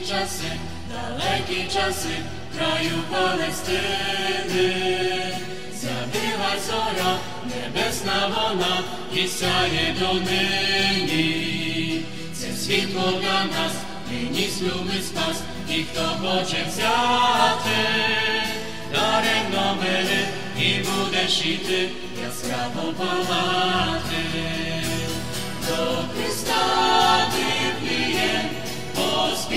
часи, далекі часи, краю Палестини, з'явила зоря, небесна вона, і сяє донині. Це світло для нас, приніс любить спас, і хто хоче взяти, даремно мене і будеш іти, яскраво палати.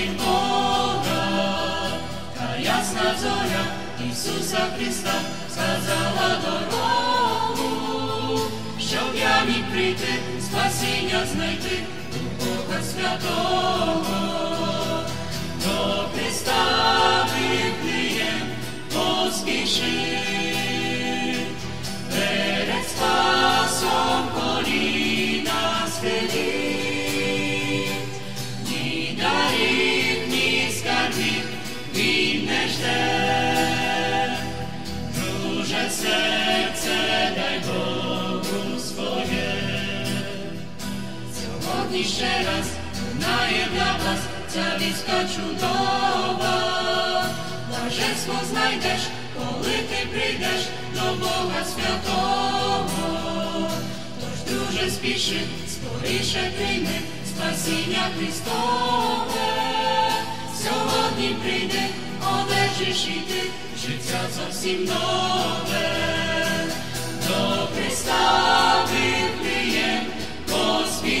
від Бога, та ясна зоря Ісуса Христа сказала дорогу, щоб я міг прийти, спасіння знайти у Бога святого, Сьогодні ще раз лунає для вас ця віська чудова, блаженство знайдеш, коли ти прийдеш до Бога святого. Тож, друже, спіши, скоріше прийми спасіння Христове. Сьогодні прийде, одержиш і ти життя зовсім нове.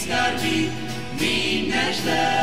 skargi, minhas nežde.